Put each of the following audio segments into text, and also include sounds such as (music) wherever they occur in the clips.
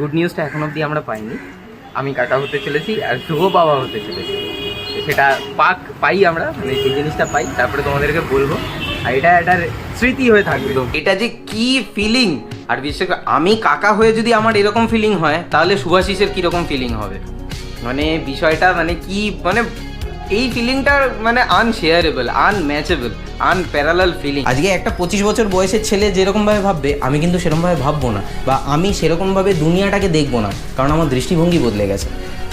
Good নিউজটা এখন অবধি আমরা পাইনি। আমি কাকা হতে চলেছি আর শুভ বাবা হতে চলেছি। সেটা পাক পাই আমরা মানে সেই জিনিসটা পাই, তারপরে তোমাদেরকে বলব। আর এটা একটা স্মৃতি হয়ে থাকবে। এটা যে কি ফিলিং আর বিশেষ করে আমি কাকা হয়ে যদি আমার এরকম ফিলিং হয়, তাহলে সুভাশিসের কীরকম ফিলিং হবে? মানে বিষয়টা মানে কি মানে এই ফিলিংটা মানে আনশেয়ারেবল আনম্যাচেবল আনপ্যারালাল ফিলিং আজকে একটা পঁচিশ বছর বয়সের ছেলে যেরকমভাবে ভাববে আমি কিন্তু সেরকমভাবে ভাববো না বা আমি সেরকমভাবে দুনিয়াটাকে দেখব না কারণ আমার দৃষ্টিভঙ্গি বদলে গেছে।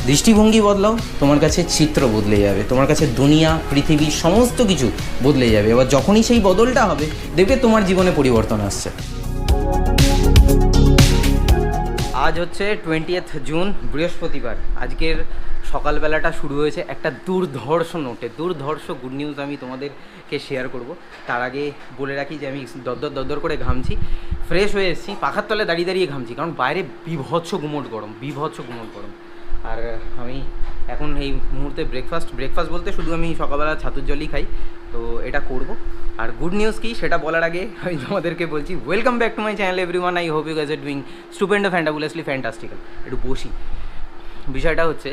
দৃষ্টিভঙ্গি বদলাও তোমার কাছে চিত্র বদলে যাবে তোমার কাছে দুনিয়া পৃথিবী সমস্ত কিছু বদলে যাবে। এবার যখনই সেই বদলটা হবে দেখবে তোমার জীবনে পরিবর্তন আসছে। আজ হচ্ছে টোয়েন্টিয়েথ জুন বৃহস্পতিবার। আজকের সকালবেলাটা শুরু হয়েছে একটা দুর্ধর্ষ নোটে। দুর্ধর্ষ গুড নিউজ আমি তোমাদেরকে শেয়ার করব। তার আগে বলে রাখি যে আমি দরদর দরদর করে ঘামছি। ফ্রেশ হয়ে এসেছি, পাখার তলে দাঁড়িয়ে দাঁড়িয়ে ঘামছি, কারণ বাইরে বিভৎস গুমোট গরম, বিভৎস গুমোট গরম। আর আমি এখন এই মুহূর্তে ব্রেকফাস্ট ব্রেকফাস্ট বলতে শুধু আমি সকালবেলা ছাতুর জলই খাই, তো এটা করব। আর গুড নিউজ কি, সেটা বলার আগে আমি তোমাদেরকে বলছি welcome back to my channel everyone I hope you guys are doing stupendous fantabulously fantastical একটু বসি। বিষয়টা হচ্ছে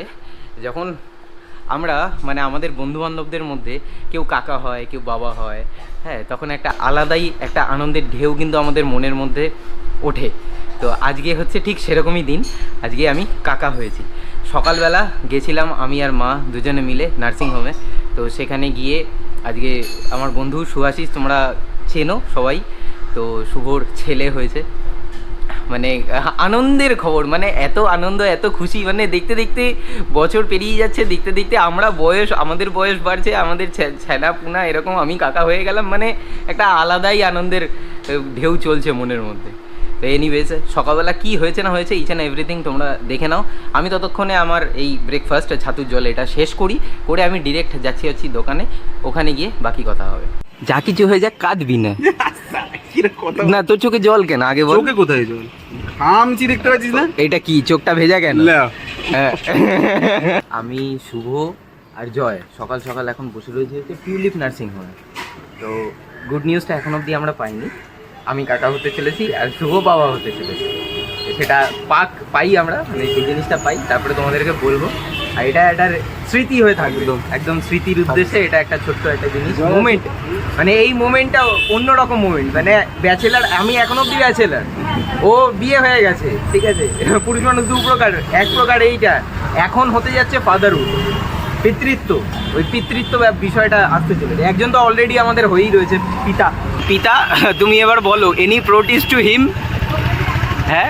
যখন আমরা মানে আমাদের বন্ধুবান্ধবদের মধ্যে কেউ কাকা হয়, কেউ বাবা হয় হ্যাঁ তখন একটা আলাদাই একটা আনন্দের ঢেউ কিন্তু আমাদের মনের মধ্যে ওঠে। তো আজকে হচ্ছে ঠিক সেরকমই দিন, আজকে আমি কাকা হয়েছি। সকালবেলা গেছিলাম আমি আর মা দুজনে মিলে নার্সিংহোমে তো সেখানে গিয়ে আজকে আমার বন্ধু সুহাসিস তোমরা চেনো সবাই। তো শুভর ছেলে হয়েছে। মানে আনন্দের খবর মানে এত আনন্দ, এত খুশি মানে দেখতে দেখতে বছর পেরিয়ে যাচ্ছে, দেখতে দেখতে আমরা বয়স, আমাদের বয়স বাড়ছে, আমাদের ছেনা পুনা এরকম আমি কাকা হয়ে গেলাম মানে একটা আলাদাই আনন্দের ঢেউ চলছে মনের মধ্যে। তো এনিওয়েজ সকালবেলা কি হয়েছে না হয়েছে ইচ অ্যান্ড এভরিথিং তোমরা দেখে নাও। আমি ততক্ষণে আমার এই ব্রেকফাস্ট ছাতুর জল এটা শেষ করি করে আমি ডিরেক্ট যাচ্ছি হচ্ছি দোকানে ওখানে গিয়ে বাকি কথা হবে। যা কিছু হয়ে যাক কাঁদবি না। (laughs) না তোর চোখে জল কেন? আগে বল। চোখে কোথায় জল? ঘামছি দেখতে পাচ্ছিস না? এটা কি চোখটা ভেজা কেন। হ্যাঁ। (laughs) আমি শুভ আর জয় সকাল সকাল এখন বসে রয়েছে হচ্ছে টিউলিপ নার্সিং হোমে তো গুড নিউজটা এখন অবধি আমরা পাইনি। আমি কাকা হতে চলেছি আর শুভ বাবা হতে চলেছি। সেটা পাক পাই আমরা মানে সেই জিনিসটা পাই তারপরে তোমাদেরকে বলব। আর এটা একটা স্মৃতি হয়ে থাকবে। একদম। স্মৃতির উদ্দেশ্যে এটা একটা ছোট্ট একটা জিনিস। মোমেন্ট মানে এই মোমেন্টটা অন্যরকম মোমেন্ট মানে ব্যাচেলার আমি এখন অবধি ব্যাচেলার ও বিয়ে হয়ে গেছে ঠিক আছে? পুরুষ মানুষ দু প্রকার এক প্রকার এইটা। এখন হতে যাচ্ছে ফাদারহুড পিতৃত্ব ওই পিতৃত্ব বিষয়টা আসতে চলেছে। একজন তো অলরেডি আমাদের হয়েই রয়েছে পিতা। পিতা তুমি এবার বলো এনি প্রোটিস টু হিম হ্যাঁ?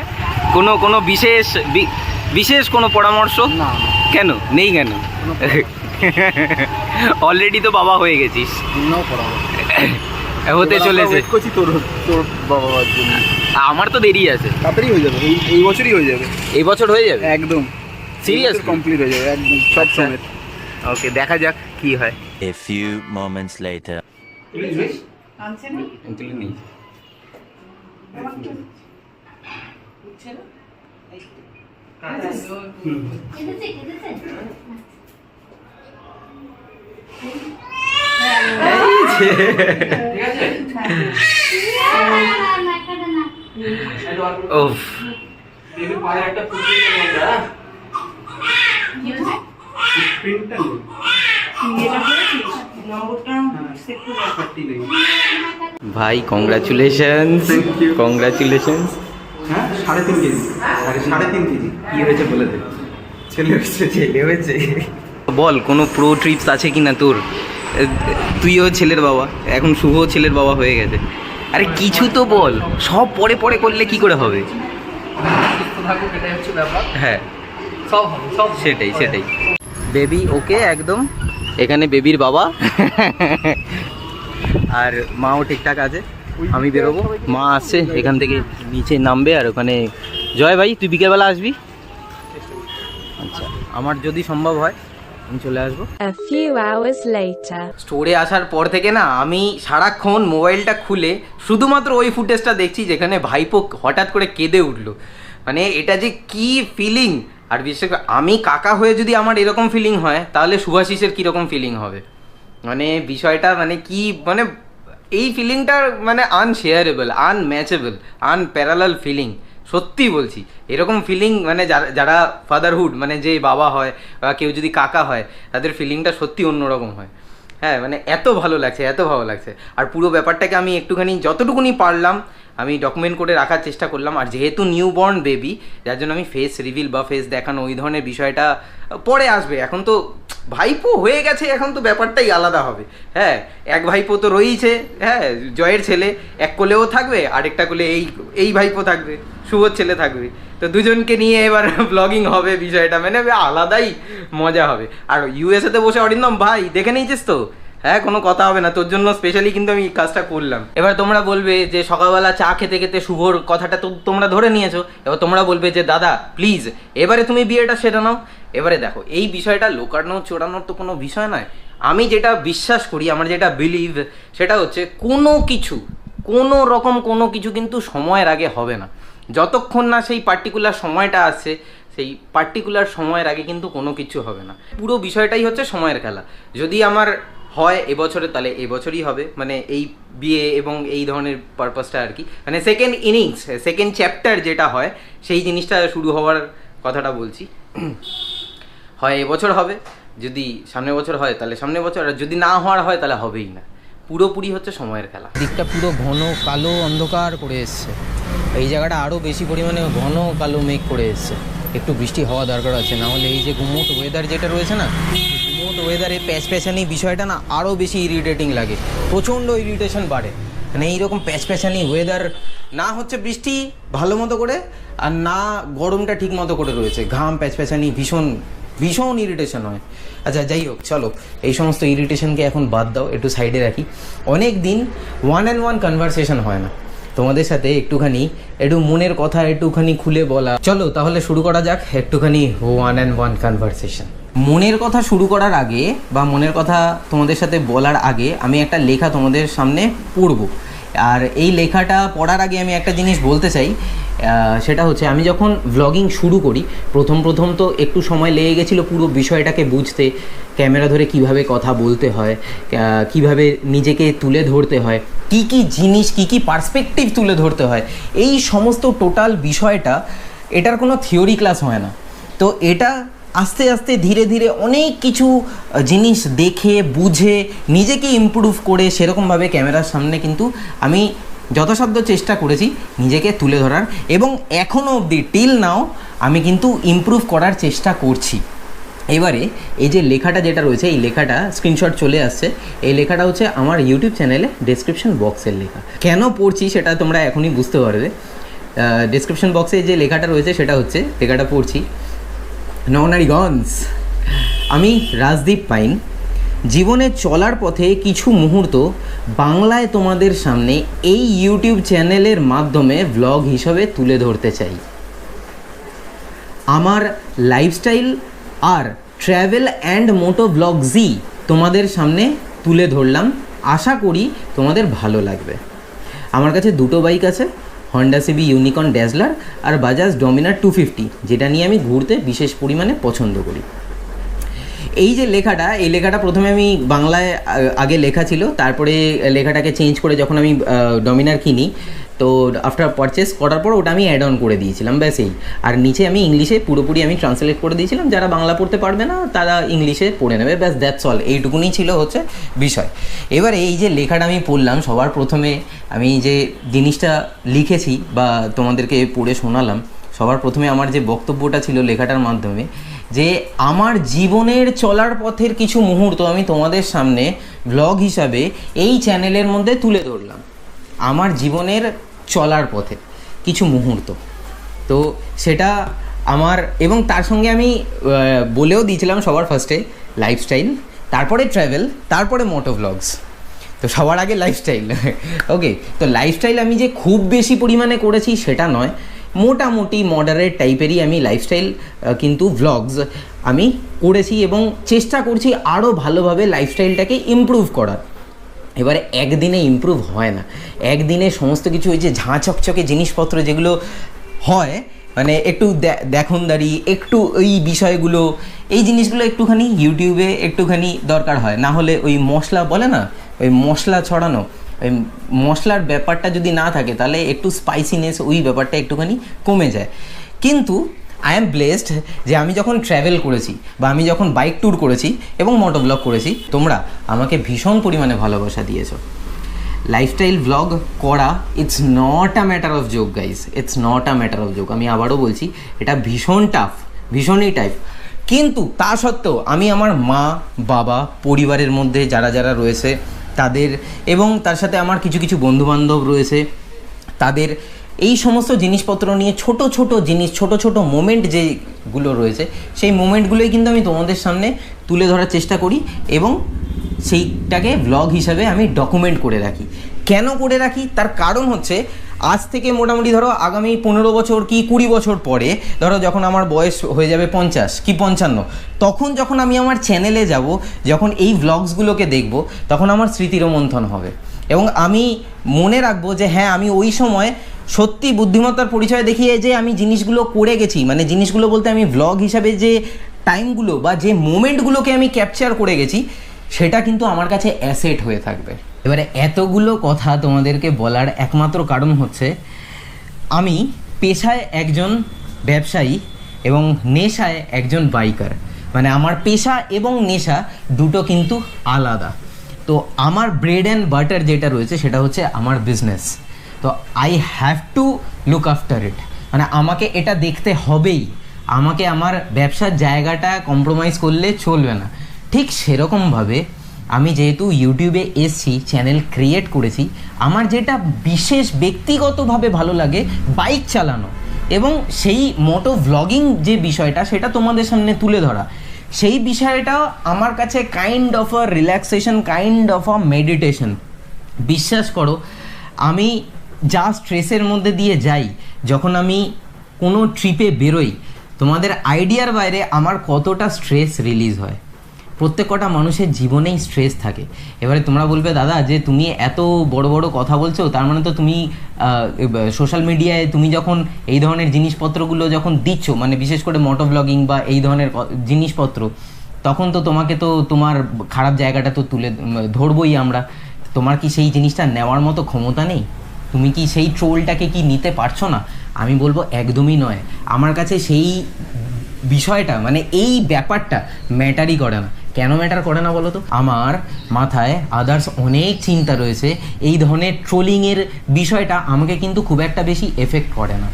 কোনো কোনো বিশেষ বিশেষ কোনো পরামর্শ? না কেন? নেই কেন? অলরেডি তো বাবা হয়ে গেছিস। হতে চলেছে। ওয়েট করছি তোর তোর বাবা বাবার জন্য। আমার তো দেরি আছে। তাড়াতাড়ি হয়ে যাবে। এই বছরই হয়ে যাবে। এই বছর হয়ে যাবে? একদম। Seriously? কমপ্লিট হয়ে যাবে একদম সব আচ্ছা। ওকে দেখা যাক কি হয়। A few moments later. তুলে নিই ওফ ভাই কংগ্রাচুলেশনস Thank you. কংগ্রাচুলেশনস হ্যাঁ সাড়ে তিন কেজি। সাড়ে তিন কেজি। কি হয়েছে বলে দে। ছেলে হয়েছে ছেলে হয়েছে। বল কোনো প্রো ট্রিপস আছে কি না তোর তুইও ছেলের বাবা। এখন শুভ ছেলের বাবা হয়ে গেছে। আরে কিছু তো বল। সব পরে পরে করলে কি করে হবে? হ্যাঁ। সব হবে সব সেটাই সেটাই। বেবি ওকে একদম। এখানে বেবির বাবা। আর মাও ঠিকঠাক আছে আমি বেরোবো। মা আসছে এখান থেকে নিচে নামবে আর ওখানে। জয় ভাই তুই বিকেলবেলা আসবি? আচ্ছা আমার যদি সম্ভব হয় আমি চলে আসব. স্টোরে আসার পর থেকে না আমি সারাক্ষণ মোবাইলটা খুলে শুধুমাত্র ওই ফুটেজটা দেখছি যেখানে ভাইপো হঠাৎ করে কেঁদে উঠল। মানে এটা যে কি ফিলিং আর বিশেষ করে আমি কাকা হয়ে যদি আমার এরকম ফিলিং হয়, তাহলে সুভাশিসের কীরকম ফিলিং হবে? মানে বিষয়টা মানে কি মানে এই ফিলিংটা মানে আনশেয়ারেবল আনম্যাচেবল আনপ্যারালাল ফিলিং সত্যি বলছি। এরকম ফিলিং মানে যারা ফাদারহুড মানে যে বাবা হয় বা কেউ যদি কাকা হয়, তাদের ফিলিংটা সত্যি অন্যরকম হয়। হ্যাঁ মানে এত ভালো লাগছে, এত ভালো লাগছে। আর পুরো ব্যাপারটাকে আমি একটুখানি যতটুকুনি পারলাম, আমি ডকুমেন্ট করে রাখার চেষ্টা করলাম। আর যেহেতু নিউ বর্ন বেবি যার জন্য আমি ফেস রিভিল বা ফেস দেখানো, ওই ধরনের বিষয়টা পরে আসবে। এখন তো ভাইপো হয়ে গেছে, এখন তো ব্যাপারটাই আলাদা হবে। হ্যাঁ এক ভাইপো তো রয়েইছে হ্যাঁ জয়ের ছেলে, এক কোলেও থাকবে, আরেকটা কোলে এই এই ভাইপো থাকবে, শুভর ছেলে থাকবে। তো দুজনকে নিয়ে এবার ব্লগিং হবে বিষয়টা মানে আলাদাই মজা হবে। আর ইউএসএতে বসে অরিন্দম, ভাই, দেখে নিয়েছিস তো? হ্যাঁ কোনো কথা হবে না, তোর জন্য স্পেশালি কিন্তু আমি কাজটা করলাম। এবার তোমরা বলবে যে সকালবেলা চা খেতে খেতে শুভর কথাটা তো তোমরা ধরে নিয়েছো। এবার তোমরা বলবে যে, দাদা প্লিজ এবারে তুমি বিয়েটা সেরে নাও। এবারে দেখো, এই বিষয়টা লোকানো চোরানোর তো কোনো বিষয় নয়। আমি যেটা বিশ্বাস করি, আমার যেটা বিলিভ সেটা হচ্ছে কোনো কিছু, কোনো রকম কোনো কিছু কিন্তু সময়ের আগে হবে না। যতক্ষণ না সেই পার্টিকুলার সময়টা আসছে সেই পার্টিকুলার সময়ের আগে কিন্তু কোনো কিছু হবে না। পুরো বিষয়টাই হচ্ছে সময়ের খেলা। যদি আমার হয় এবছরে, তাহলে এবছরই হবে। মানে এই বিয়ে এবং এই ধরনের পারপাসটা আর কি। মানে সেকেন্ড ইনিংস সেকেন্ড চ্যাপ্টার যেটা হয়, সেই জিনিসটা শুরু হওয়ার কথাটা বলছি। হয় এবছর হবে। যদি সামনের বছর হয়, তাহলে সামনের বছর। আর যদি না হওয়ার হয়, তাহলে হবেই না। পুরোপুরি হচ্ছে সময়ের খেলা। দিকটা পুরো ঘন, কালো অন্ধকার করে এসছে। এই জায়গাটা আরও বেশি পরিমাণে ঘন, কালো মেঘ করে এসছে। একটু বৃষ্টি হওয়া দরকার আছে, না হলে এই যে গুমোট ওয়েদার যেটা রয়েছে না, গুমোট ওয়েদারে প্যাচ প্যাচানি বিষয়টা না আরও বেশি ইরিটেটিং লাগে। প্রচণ্ড ইরিটেশন বাড়ে। মানে এইরকম প্যাচ প্যাচানি ওয়েদার না হচ্ছে বৃষ্টি ভালো মতো করে, আর না গরমটা ঠিক মতো করে রয়েছে। ঘাম, প্যাচ প্যাচানি ভীষণ ভীষণ ইরিটেশন হয়। আচ্ছা যাই হোক, চলো, এই সমস্ত ইরিটেশনকে এখন বাদ দাও, একটু সাইডে রাখি। অনেক দিন ওয়ান অ্যান্ড ওয়ান কনভারসেশন হয় না। তোমাদের সাথে একটুখানি, একটু মনের কথা একটুখানি খুলে বলা। চলো, তাহলে শুরু করা যাক একটুখানি ওয়ান অ্যান্ড ওয়ান কনভারসেশন মনের কথা শুরু করার আগে বা মনের কথা তোমাদের সাথে বলার আগে আমি একটা লেখা তোমাদের সামনে পড়ব। আর এই লেখাটা পড়ার আগে আমি একটা জিনিস বলতে চাই সেটা হচ্ছে আমি যখন ভ্লগিং শুরু করি, প্রথম প্রথম তো একটু সময় লেগে গেছিল পুরো বিষয়টাকে বুঝতে, ক্যামেরা ধরে কীভাবে কথা বলতে হয় কীভাবে নিজেকে তুলে ধরতে হয়, কি কি জিনিস, কি কি পার্সপেক্টিভ তুলে ধরতে হয়, এই সমস্ত টোটাল বিষয়টা, এটার কোনো থিওরি ক্লাস হয় না। তো এটা আস্তে আস্তে ধীরে ধীরে অনেক কিছু জিনিস দেখে, বুঝে, নিজেকে ইমপ্রুভ করে সেরকমভাবে ক্যামেরার সামনে কিন্তু আমি যথাসাধ্য চেষ্টা করেছি নিজেকে তুলে ধরার এবং এখনও অবধি টিল নাও আমি কিন্তু ইমপ্রুভ করার চেষ্টা করছি। এবারে এই যে লেখাটা যেটা রয়েছে, এই লেখাটা স্ক্রিনশট চলে আসছে। এই লেখাটা হচ্ছে আমার ইউটিউব চ্যানেলে ডেসক্রিপশন বক্সের লেখা। কেন পড়ছি সেটা তোমরা এখনই বুঝতে পারবে। ডেসক্রিপশন বক্সে যে লেখাটা রয়েছে সেটা হচ্ছে, লেখাটা পড়ছি। ননারিগঞ্জ আমি রাজদীপ পাইন। জীবনে চলার পথে কিছু মুহূর্ত বাংলায় তোমাদের সামনে এই ইউটিউব চ্যানেলের মাধ্যমে ব্লগ হিসাবে তুলে ধরতে চাই। আমার লাইফস্টাইল আর ট্র্যাভেল অ্যান্ড মোটো ব্লগজি তোমাদের সামনে তুলে ধরলাম। আশা করি তোমাদের ভালো লাগবে। আমার কাছে দুটো বাইক আছে। হন্ডা সিবি ইউনিকর্ন ড্যাজলার আর বাজাজ ডমিনার টু ফিফটি যেটা নিয়ে আমি ঘুরতে বিশেষ পরিমাণে পছন্দ করি। এই যে লেখাটা, এই লেখাটা প্রথমে আমি বাংলায় আগে লেখা ছিল, তারপরে লেখাটাকে চেঞ্জ করে যখন আমি ডমিনার কিনি তো আফটার পারচেস করার পর ওটা আমি অ্যাড অন করে দিয়েছিলাম, ব্যাস এই। আর নিচে আমি ইংলিশে পুরোপুরি আমি ট্রান্সলেট করে দিয়েছিলাম, যারা বাংলা পড়তে পারবে না, তারা ইংলিশে পড়ে নেবে, ব্যাস দ্যাটস অল এইটুকুনি ছিল হচ্ছে বিষয়। এবার এই যে লেখাটা আমি পড়লাম, সবার প্রথমে আমি যে জিনিসটা লিখেছি বা তোমাদেরকে পড়ে শোনালাম, সবার প্রথমে আমার যে বক্তব্যটা ছিল লেখাটার মাধ্যমে, যে আমার জীবনের চলার পথের কিছু মুহূর্ত আমি তোমাদের সামনে ব্লগ হিসাবে এই চ্যানেলের মধ্যে তুলে ধরলাম। আমার জীবনের চলার পথে, কিছু মুহূর্ত। তো সেটা আমার, এবং তার সঙ্গে আমি বলেও দিয়েছিলাম সবার ফার্স্টে লাইফস্টাইল তারপরে ট্রাভেল তারপরে মোটো ভ্লগস তো সবার আগে লাইফস্টাইল ওকে (laughs) তো লাইফস্টাইল আমি যে খুব বেশি পরিমাণে করেছি সেটা নয়। মোটামুটি মডারেট টাইপেরই আমি লাইফস্টাইল কিন্তু ভ্লগস আমি করেছি এবং চেষ্টা করছি আরও ভালোভাবে লাইফস্টাইলটাকে ইমপ্রুভ করার। এবারে একদিনে ইমপ্রুভ হয় না। একদিনে সমস্ত কিছু ওই যে ঝাঁ চকচকে জিনিসপত্র যেগুলো হয় মানে একটু দেখনদারি, একটু ওই বিষয়গুলো, এই জিনিসগুলো একটুখানি ইউটিউবে একটুখানি দরকার হয়। না হলে ওই মশলা বলে না? ওই মশলা ছড়ানো। ওই মশলার ব্যাপারটা যদি না থাকে, তাহলে একটু স্পাইসিনেস ওই ব্যাপারটা একটুখানি কমে যায়। কিন্তু আই এম ব্লেসড যে আমি যখন ট্র্যাভেল করেছি বা আমি যখন বাইক ট্যুর করেছি এবং মোটোব্লগ করেছি, তোমরা আমাকে ভীষণ পরিমাণে ভালোবাসা দিয়েছ। লাইফস্টাইল ব্লগ করা it's not a matter of joke guys it's not a matter of joke আমি আবারও বলছি, এটা ভীষণ টাফ ভীষণই টাইপ কিন্তু তা সত্ত্বেও আমি আমার মা, বাবা, পরিবারের মধ্যে যারা যারা রয়েছে, তাদের এবং তার সাথে আমার কিছু কিছু বন্ধুবান্ধব রয়েছে, তাদের এই সমস্ত জিনিসপত্র নিয়ে ছোট ছোট জিনিস, ছোট ছোট মোমেন্ট যেগুলো রয়েছে, সেই মোমেন্টগুলোই কিন্তু আমি তোমাদের সামনে তুলে ধরার চেষ্টা করি এবং সেইটাকে ব্লগ হিসাবে আমি ডকুমেন্ট করে রাখি। কেন করে রাখি? তার কারণ হচ্ছে, আজ থেকে মোটামুটি ধরো আগামী পনেরো বছর কি কুড়ি বছর পরে, ধরো যখন আমার বয়স হয়ে যাবে পঞ্চাশ, কি পঞ্চান্ন, তখন যখন আমি আমার চ্যানেলে যাব, যখন এই ব্লগসগুলোকে দেখব, তখন আমার স্মৃতিরোমন্থন হবে। এবং আমি মনে রাখব যে হ্যাঁ আমি ওই সময় সত্যি বুদ্ধিমত্তার পরিচয় দেখিয়ে যে আমি জিনিসগুলো করে গেছি। মানে জিনিসগুলো বলতে আমি ব্লগ হিসাবে যে টাইমগুলো বা যে মোমেন্টগুলোকে আমি ক্যাপচার করে গেছি সেটা কিন্তু আমার কাছে অ্যাসেট হয়ে থাকবে। এবারে এতগুলো কথা তোমাদেরকে বলার একমাত্র কারণ হচ্ছে, আমি পেশায় একজন ব্যবসায়ী এবং নেশায় একজন বাইকার মানে আমার পেশা এবং নেশা দুটো কিন্তু আলাদা। তো আমার ব্রেড অ্যান্ড বাটার যেটা রয়েছে সেটা হচ্ছে আমার বিজনেস তো I have to look after it মানে আমাকে এটা দেখতে হবেই। আমাকে আমার ব্যবসার জায়গাটা কম্প্রোমাইজ করলে চলবে না। ঠিক সেরকমভাবে আমি যেহেতু ইউটিউবে এসছি চ্যানেল ক্রিয়েট করেছি, আমার যেটা বিশেষ ব্যক্তিগতভাবে ভালো লাগে বাইক চালানো। এবং সেই মোটো ভ্লগিং যে বিষয়টা, সেটা তোমাদের সামনে তুলে ধরা। সেই বিষয়টা আমার কাছে kind of a relaxation kind of a meditation বিশ্বাস করো, আমি যা স্ট্রেসের মধ্যে দিয়ে যাই, যখন আমি কোনো ট্রিপে বেরোই, তোমাদের আইডিয়ার বাইরে আমার কতটা স্ট্রেস রিলিজ হয়। প্রত্যেক কটা মানুষের জীবনেই স্ট্রেস থাকে। এবারে তোমরা বলবে, দাদা, যে তুমি এত বড় বড় কথা বলছো, তার মানে তো তুমি সোশ্যাল মিডিয়ায় তুমি যখন এই ধরনের জিনিসপত্রগুলো যখন দিচ্ছ মানে বিশেষ করে মোটো ব্লগিং বা এই ধরনের জিনিসপত্র, তখন তো তোমাকে তো তোমার খারাপ জায়গাটা তো তুলে ধরবই আমরা। তোমার কি সেই জিনিসটা নেওয়ার মতো ক্ষমতা নেই? তুমি কি সেই ট্রোলটাকে কি নিতে পারছ না? আমি বলব, একদমই নয়। আমার কাছে সেই বিষয়টা মানে এই ব্যাপারটা ম্যাটারই করে না। কেন ম্যাটার করে না বলো তো? আমার মাথায় আদার্স অনেক চিন্তা রয়েছে। এই ধরনের ট্রোলিংয়ের বিষয়টা আমাকে কিন্তু খুব একটা বেশি এফেক্ট করে না।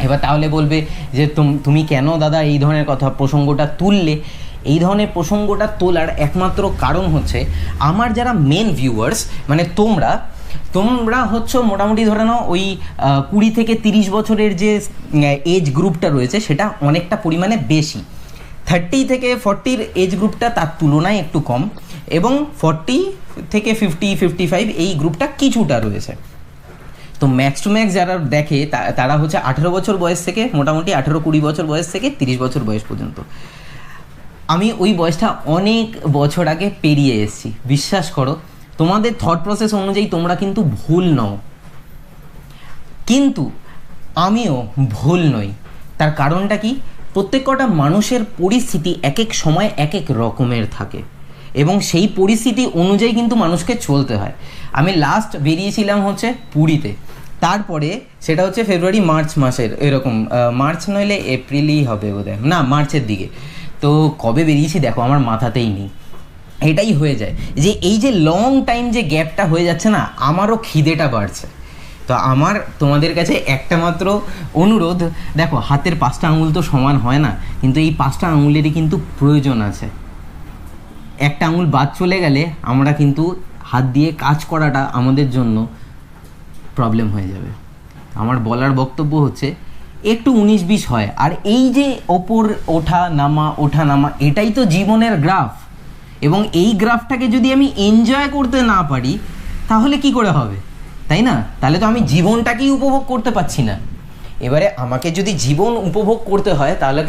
এবার তাহলে বলবে যে তুম- তুমি কেন দাদা এই ধরনের কথা, প্রসঙ্গটা তুললে? এই ধরনের প্রসঙ্গটা তোলার একমাত্র কারণ হচ্ছে আমার যারা মেন ভিউয়ার্স মানে তোমরা তোমরা হচ্ছে মোটামুটি ধরে নাও ওই কুড়ি থেকে তিরিশ বছরের যে এজ গ্রুপটা রয়েছে, সেটা অনেকটা পরিমাণে বেশি। থার্টি থেকে ফর্টির এজ গ্রুপটা তার তুলনায় একটু কম এবং ফর্টি থেকে ফিফটি ফিফটি ফাইভ এই গ্রুপটা কিছুটা রয়েছে। তো ম্যাক্স টু ম্যাক্স যারা দেখে তারা হচ্ছে আঠেরো বছর বয়স থেকে, মোটামুটি আঠেরো কুড়ি বছর বয়স থেকে তিরিশ বছর বয়স পর্যন্ত। আমি ওই বয়সটা অনেক বছর আগে পেরিয়ে এসেছি, বিশ্বাস করো। তোমাদের থট প্রসেস অনুযায়ী তোমরা কিন্তু ভুল নও। কিন্তু আমিও ভুল নই। তার কারণটা কি? প্রত্যেক কটা মানুষের পরিস্থিতি এক এক সময় এক এক রকমের থাকে এবং সেই পরিস্থিতি অনুযায়ী কিন্তু মানুষকে চলতে হয়। আমি লাস্ট বেরিয়েছিলাম হচ্ছে পুরীতে। তারপরে সেটা হচ্ছে ফেব্রুয়ারি মার্চ মাসের, এরকম মার্চ নইলে এপ্রিলই হবে বোধহয়। না মার্চের দিকে। তো কবে বেরিয়েছি দেখো, আমার মাথাতেই নেই। এটাই হয়ে যায়। যে এই যে লং টাইম যে গ্যাপটা হয়ে যাচ্ছে না, আমারও খিদেটা বাড়ছে। তো আমার তোমাদের কাছে একটা মাত্র অনুরোধ, দেখো, হাতের পাঁচটা আঙুল তো সমান হয় না, কিন্তু এই পাঁচটা আঙুলেরই কিন্তু প্রয়োজন আছে। একটা আঙুল বাদ চলে গেলে আমরা কিন্তু হাত দিয়ে কাজ করাটা আমাদের জন্য প্রবলেম হয়ে যাবে। আমার বলার বক্তব্য হচ্ছে, একটু উনিশ বিশ হয়, আর এই যে ওপর ওঠা নামা ওঠা নামা, এটাই তো জীবনের গ্রাফ এবং এই গ্রাফটাকে যদি আমি এনজয় করতে না পারি, তাহলে কি করে হবে? তাই না? তাহলে তো আমি জীবনটাকেই উপভোগ করতে পারছি না। এবারে আমাকে যদি জীবন উপভোগ করতে হয়, তাহলে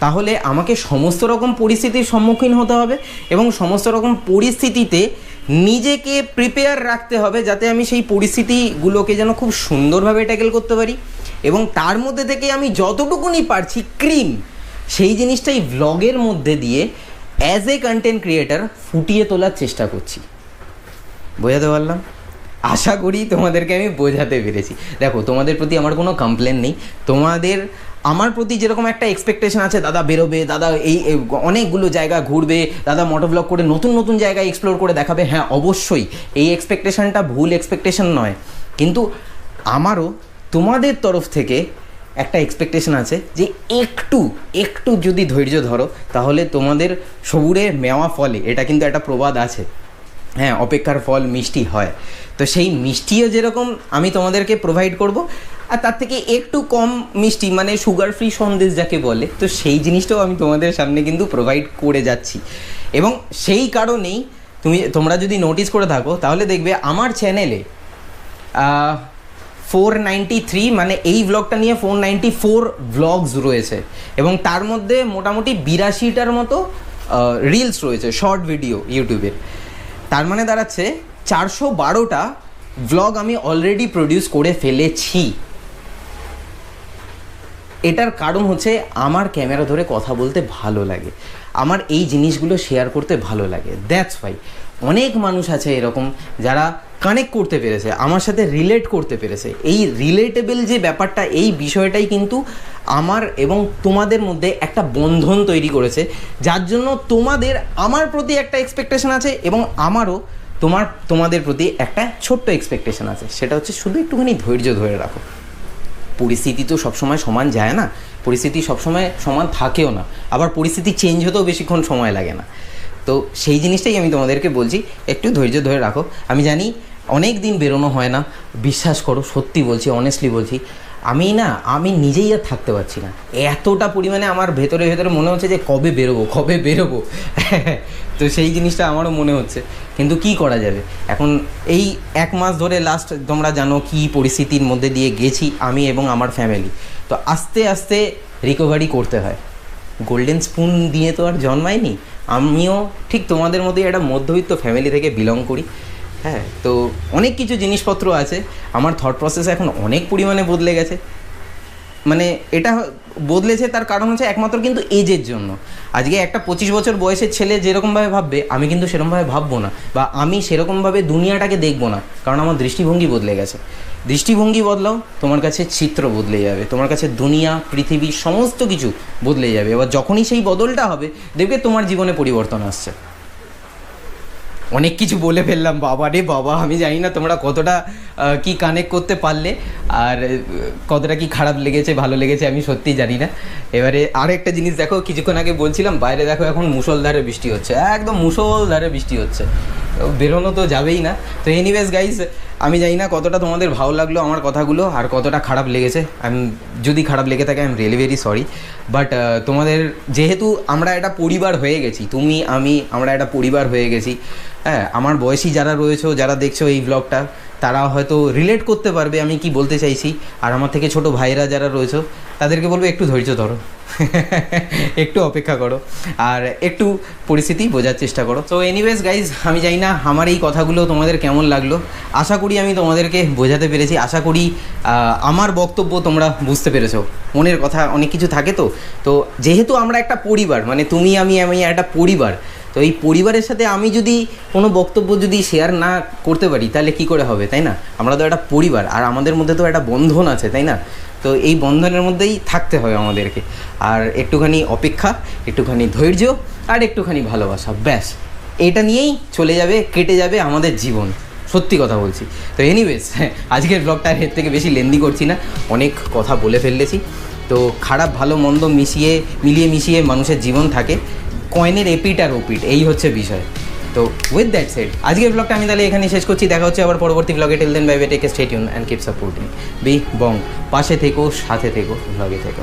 তাহলে আমাকে সমস্ত রকম পরিস্থিতির সম্মুখীন হতে হবে এবং সমস্ত রকম পরিস্থিতিতে নিজেকে প্রিপেয়ার রাখতে হবে যাতে আমি সেই পরিস্থিতিগুলোকে যেন খুব সুন্দরভাবে ট্যাকেল করতে পারি। এবং তার মধ্যে থেকে আমি যতটুকুনি পারছি ক্রিম সেই জিনিসটাই ভ্লগের মধ্যে দিয়ে অ্যাজ এ কন্টেন্ট ক্রিয়েটার ফুটিয়ে তোলার চেষ্টা করছি। বোঝাতে পারলাম? আশা করি তোমাদেরকে আমি বোঝাতে পেরেছি। দেখো, তোমাদের প্রতি আমার কোনো কমপ্লেন নেই। তোমাদের, আমার প্রতি যেরকম একটা এক্সপেকটেশন আছে, দাদা বেরোবে, দাদা এই অনেকগুলো জায়গা ঘুরবে, দাদা মোটোব্লগ করে নতুন নতুন জায়গায় এক্সপ্লোর করে দেখাবে। হ্যাঁ অবশ্যই, এই এক্সপেকটেশনটা ভুল এক্সপেকটেশন নয়। কিন্তু আমারও তোমাদের তরফ থেকে একটা এক্সপেকটেশন আছে যে একটু একটু যদি ধৈর্য ধরো, তাহলে তোমাদের সবুরে মেওয়া ফলে, এটা কিন্তু একটা প্রবাদ আছে। হ্যাঁ অপেক্ষার ফল মিষ্টি হয়। তো সেই মিষ্টিও যেরকম আমি তোমাদেরকে প্রোভাইড করব, আর তার থেকে একটু কম মিষ্টি মানে সুগার ফ্রি সন্দেশ যাকে বলে, তো সেই জিনিসটাও আমি তোমাদের সামনে কিন্তু প্রোভাইড করে যাচ্ছি। এবং সেই কারণেই তুমি, তোমরা যদি নোটিস করে থাকো, তাহলে দেখবে আমার চ্যানেলে ফোর নাইনটি থ্রি মানে এই ব্লগটা নিয়ে ফোর নাইনটি ফোর ব্লগস রয়েছে। এবং তার মধ্যে মোটামুটি বিরাশিটার মতো রিলস রয়েছে শর্ট ভিডিও ইউটিউবের তার মানে দাঁড়াচ্ছে চারশো বারোটা ব্লগ আমি অলরেডি প্রডিউস করে ফেলেছি। এটার কারণ হচ্ছে আমার ক্যামেরা ধরে কথা বলতে ভালো লাগে। আমার এই জিনিসগুলো শেয়ার করতে ভালো লাগে। দ্যাটস ওয়াই অনেক মানুষ আছে এরকম যারা কানেক্ট করতে পেরেছে, আমার সাথে রিলেট করতে পেরেছে। এই রিলেটেবল যে ব্যাপারটা, এই বিষয়টাই কিন্তু আমার এবং তোমাদের মধ্যে একটা বন্ধন তৈরি করেছে, যার জন্য তোমাদের আমার প্রতি একটা এক্সপেকটেশন আছে এবং আমারও তোমার, তোমাদের প্রতি একটা ছোট্ট এক্সপেকটেশন আছে। সেটা হচ্ছে শুধু একটুখানি ধৈর্য ধরে রাখো। পরিস্থিতি তো সবসময় সমান যায় না, পরিস্থিতি সবসময় সমান থাকেও না, আবার পরিস্থিতি চেঞ্জ হতেও বেশিক্ষণ সময় লাগে না। তো সেই জিনিসটাই আমি তোমাদেরকে বলছি, একটু ধৈর্য ধরে রাখো। আমি জানি অনেক দিন বেরোনো হয় না। বিশ্বাস করো, সত্যি বলছি অনেস্টলি বলছি, আমি না, আমি নিজেই আর থাকতে পারছি না। এতটা পরিমাণে আমার ভেতরে ভেতরে মনে হচ্ছে যে কবে বেরোবো কবে বেরোবো। তো সেই জিনিসটা আমারও মনে হচ্ছে। কিন্তু কি করা যাবে? এখন এই এক মাস ধরে লাস্ট তোমরা জানো কি পরিস্থিতির মধ্যে দিয়ে গেছি আমি এবং আমার ফ্যামিলি তো আস্তে আস্তে রিকভারি করতে হয়। গোল্ডেন স্পুন দিয়ে তো আর জন্মায়নি। আমিও ঠিক তোমাদের মতোই একটা মধ্যবিত্ত ফ্যামিলি থেকে বিলং করি। হ্যাঁ তো অনেক কিছু জিনিসপত্র আছে। আমার থট প্রসেস এখন অনেক পরিমাণে বদলে গেছে। মানে এটা বদলেছে তার কারণ হচ্ছে একমাত্র কিন্তু এজের জন্য। আজকে একটা পঁচিশ বছর বয়সের ছেলে যেরকমভাবে ভাববে, আমি কিন্তু সেরকমভাবে ভাববো না বা আমি সেরকমভাবে দুনিয়াটাকে দেখব না, কারণ আমার দৃষ্টিভঙ্গি বদলে গেছে। দৃষ্টিভঙ্গি বদলাও, তোমার কাছে চিত্র বদলে যাবে, তোমার কাছে দুনিয়া, পৃথিবী, সমস্ত কিছু বদলে যাবে। এবার যখনই সেই বদলটা হবে, দেখবে তোমার জীবনে পরিবর্তন আসছে। অনেক কিছু বলে ফেললাম, বাবা রে বাবা, আমি জানি না তোমরা কতটা কি কানেক্ট করতে পারলে, আর কতটা কি খারাপ লেগেছে, ভালো লেগেছে, আমি সত্যি জানি না। এবারে আর একটা জিনিস দেখো, কিছুক্ষণ আগে বলছিলাম, বাইরে দেখো এখন মুসলধারে বৃষ্টি হচ্ছে, একদম মুসলধারে বৃষ্টি হচ্ছে। বেরোনো তো যাবেই না। তো এনিওয়েজ গাইস আমি জানি না কতটা তোমাদের ভালো লাগল আমার কথাগুলো আর কতটা খারাপ লেগেছে। আমি যদি খারাপ লেগে থাকে I am really very sorry but তোমাদের যেহেতু আমরা একটা পরিবার হয়ে গেছি, তুমি, আমি, আমরা একটা পরিবার হয়ে গেছি হ্যাঁ আমার বয়সী যারা রয়েছে, যারা দেখছ এই ব্লগটা তারা হয়তো রিলেট করতে পারবে আমি কি বলতে চাইছি। আর আমার থেকে ছোট ভাইরা যারা রয়েছে, তাদেরকে বলব একটু ধৈর্য ধরো। (laughs) একটু অপেক্ষা করো, আর একটু পরিস্থিতি বোঝার চেষ্টা করো। তো এনিওয়েজ গাইজ আমি জানি না আমার এই কথাগুলো তোমাদের কেমন লাগল। আশা করি আমি তোমাদেরকে বোঝাতে পেরেছি। আশা করি আমার বক্তব্য তোমরা বুঝতে পেরেছ। মনের কথা অনেক কিছু থাকে তো। তো যেহেতু আমরা একটা পরিবার মানে তুমি, আমি আমি একটা পরিবার, তো এই পরিবারের সাথে আমি যদি কোনো বক্তব্য যদি শেয়ার না করতে পারি, তাহলে কি করে হবে, তাই না? আমরা তো একটা পরিবার, আর আমাদের মধ্যে তো একটা বন্ধন আছে, তাই না? তো এই বন্ধনের মধ্যেই থাকতে হবে আমাদেরকে। আর একটুখানি অপেক্ষা, একটুখানি ধৈর্য, আর একটুখানি ভালোবাসা, ব্যাস। এটা নিয়েই চলে যাবে, কেটে যাবে আমাদের জীবন। সত্যি কথা বলছি। তো এনিওয়েজ (laughs) আজকের ব্লগটা এর থেকে বেশি লেন্দি করছি না। অনেক কথা বলে ফেললেছি তো খারাপ, ভালো, মন্দ মিশিয়ে, মিলিয়ে মিশিয়ে মানুষের জীবন থাকে। কয়েনের এপিট আর ওপিট এই হচ্ছে বিষয়। তো উইথ দ্যাট সেড আজকের ব্লগটা আমি তাহলে এখানে শেষ করছি। দেখা হচ্ছে আবার পরবর্তী ব্লগে till then bye bye take stay Yoon and keep supporting B Bong পাশে থেকো, সাথে থেকো ব্লগে থেকো।